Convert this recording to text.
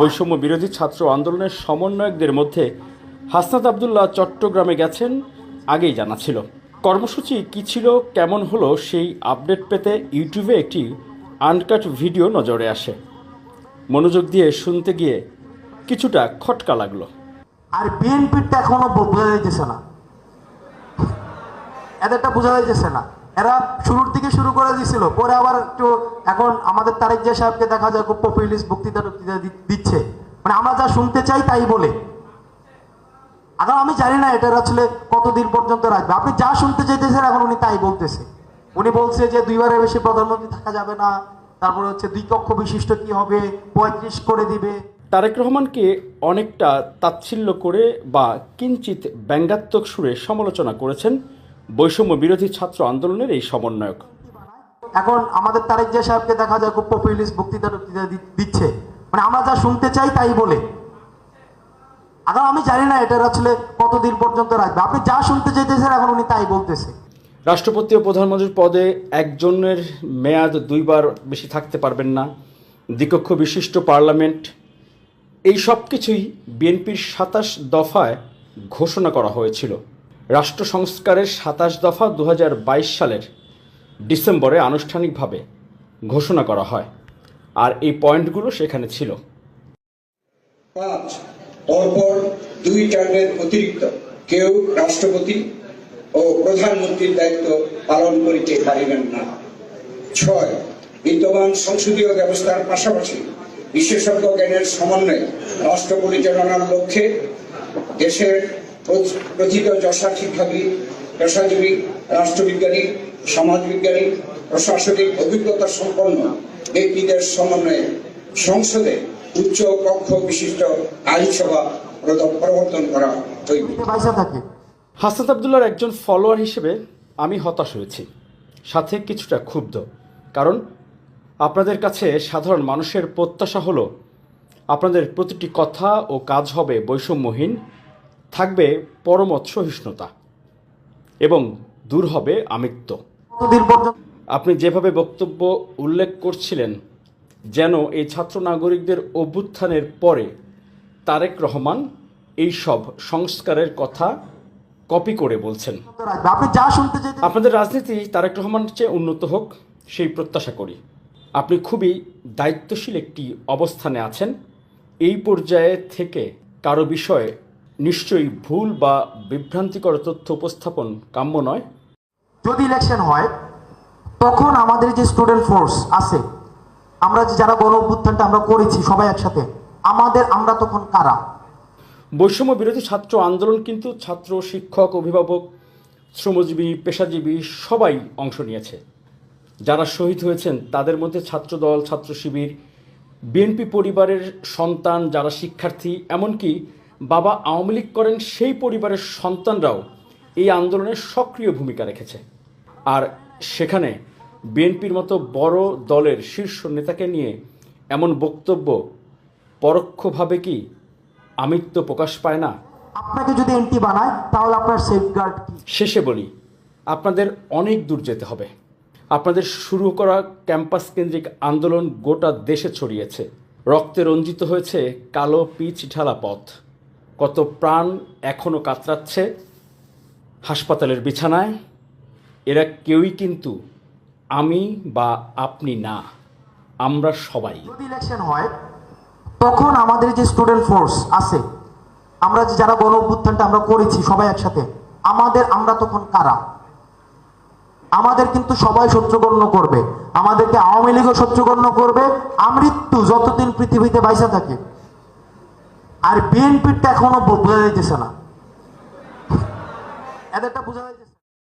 বৈষম্য বিরোধী ছাত্র আন্দোলনের সমন্বয়কদের মধ্যে হাসনাত আবদুল্লাহ চট্টগ্রামে গেছেন আগেই জানা ছিল। কর্মসূচি কি ছিল কেমন হলো সেই আপডেট পেতে ইউটিউবে একটি আনকাট ভিডিও নজরে আসে। মনোযোগ দিয়ে শুনতে গিয়ে কিছুটা খটকা লাগল। আর বিএনপিরটা এখনও বোঝা যাইতেছে না। এদেরটা বোঝা যাইতেছে না। এরা শুরুর দিকে শুরু করে দিছিল, পরে আবার একটু এখন আমাদের তারেক জিয়া সাহেবকে দেখা যায় খুব পপুলিস্ট বক্তৃতা টক্তৃতা দিচ্ছে। মানে আমরা যা শুনতে চাই তাই বলে। এখন আমি জানি না এটা আসলে কতদিন পর্যন্ত রাখবে। আপনি যা শুনতে চাইতেছেন এখন উনি তাই বলতেছে। উনি বলছে যে দুইবারের বেশি প্রধানমন্ত্রী থাকা যাবে না, তারপরে হচ্ছে দুই কক্ষ বিশিষ্ট কি হবে, পঁয়ত্রিশ করে দিবে। তারেক রহমানকে অনেকটা তাচ্ছিল্য করে বা কিঞ্চিত ব্যঙ্গাত্মক সুরে সমালোচনা করেছেন বৈষম্য বিরোধী ছাত্র আন্দোলনের এই সমন্বয়ক। এখন আমাদের তারেক জিয়া সাহেবকে দেখা যায় খুব পপুলিস্ট বক্তৃতা টক্তৃতা দিচ্ছে। মানে আমরা যা শুনতে চাই তাই বলে। এখন আমি জানি না এটা আসলে কতদিন পর্যন্ত রাখবে। আপনি যা শুনতে চাইতেছেন এখন উনি তাই বলতেছে। রাষ্ট্রপতি ও প্রধানমন্ত্রীর পদে একজনের মেয়াদ দুইবার বেশি থাকতে পারবেন না। দ্বিকক্ষ বিশিষ্ট পার্লামেন্ট। এই সব কিছুই বিএনপির সাতাশ দফায় ঘোষণা করা হয়েছিল। রাষ্ট্র সংস্কারের সাতাশ দফা দু হাজার বাইশ সালের ডিসেম্বরে আনুষ্ঠানিকভাবে ঘোষণা করা হয়। আর এই পয়েন্টগুলো সেখানে ছিল। পাঁচ, পরপর দুই টার্মের অতিরিক্ত কেউ রাষ্ট্রপতি ও প্রধানমন্ত্রীর দায়িত্ব পালন করিতে পারিবেন না। ছয়, বিদ্যমান সংসদীয় ব্যবস্থার পাশাপাশি বিশেষজ্ঞ জ্ঞানের সমন্বয়ে রাষ্ট্র পরিচালনার লক্ষ্যে দেশের পেশাজীবী রাষ্ট্রবিজ্ঞানী, সমাজবিজ্ঞানী, প্রশাসনিক অভিজ্ঞতা সম্পন্ন ব্যক্তিদের সমন্বয়ে সংসদে উচ্চ কক্ষ বিশিষ্ট আইনসভা প্রবর্তন করা হইবে। হাসনাত আবদুল্লার একজন ফলোয়ার হিসেবে আমি হতাশ হয়েছি। সাথে কিছুটা ক্ষুব্ধ। কারণ আপনাদের কাছে সাধারণ মানুষের প্রত্যাশা হলো, আপনাদের প্রতিটি কথা ও কাজ হবে বৈষম্যহীন থাকবে পরমত সহিষ্ণুতা এবং দূর হবে আমিত্ব। আপনি যেভাবে বক্তব্য উল্লেখ করছিলেন, যেন এই ছাত্র নাগরিকদের অভ্যুত্থানের পরে তারেক রহমান এই সব সংস্কারের কথা কপি করে বলছেন। আপনাদের রাজনীতি তারেক রহমানের চেয়ে উন্নত হোক, সেই প্রত্যাশা করি। আপনি খুবই দায়িত্বশীল একটি অবস্থানে আছেন। এই পর্যায়ে থেকে কারও বিষয়ে নিশ্চয়ই ভুল বা বিভ্রান্তিকর তথ্য উপস্থাপন কাম্য নয়। যদি ইলেকশন হয় তখন আমাদের যে স্টুডেন্ট ফোর্স আছে আমরা যে যারা গণ অভ্যুত্থানটা আমরা করেছি সবাই একসাথে আমাদের আমরা তখন কারা? বৈষম্য বিরোধী ছাত্র আন্দোলন কিন্তু ছাত্র শিক্ষক অভিভাবক শ্রমজীবী পেশাজীবী সবাই অংশ নিয়েছে। যারা শহীদ হয়েছেন তাদের মধ্যে ছাত্রদল ছাত্র শিবির বিএনপি পরিবারের সন্তান যারা শিক্ষার্থী এমনকি বাবা আওয়ামী লীগ করেন সেই পরিবারের সন্তানরাও এই আন্দোলনে সক্রিয় ভূমিকা রেখেছে। আর সেখানে বিএনপির মতো বড় দলের শীর্ষ নেতাকে নিয়ে এমন বক্তব্য পরোক্ষভাবে কি আমিত্ব প্রকাশ পায় না? আপনাকে যদি এন্টি বানায় তাহলে আপনার সেফগার্ড শেষে বলি আপনাদের অনেক দূর যেতে হবে। আপনাদের শুরু করা ক্যাম্পাস কেন্দ্রিক আন্দোলন গোটা দেশে ছড়িয়েছে। রক্তে রঞ্জিত হয়েছে কালো পিচ ঢালা পথ। কত প্রাণ এখনও কাতরাচ্ছে হাসপাতালের বিছানায়, এরা কেউই কিন্তু আমি বা আপনি না, আমরা সবাই। যদি ইলেকশন হয়, তখন আমাদের যে স্টুডেন্ট ফোর্স আছে, আমরা যে যারা গণ অভ্যুত্থানটা আমরা করেছি সবাই একসাথে, আমাদের আমরা তখন কারা? আমাদের কিন্তু সবাই শত্রুগণ্য করবে, আমাদেরকে আওয়ামী লীগও শত্রুগণ্য করবে, আমৃত্যু যতদিন পৃথিবীতে বাইসা থাকে আর বিএনপিরটা এখনও বোঝা যাইতেছে না। এদেরটা বোঝা যাইতেছে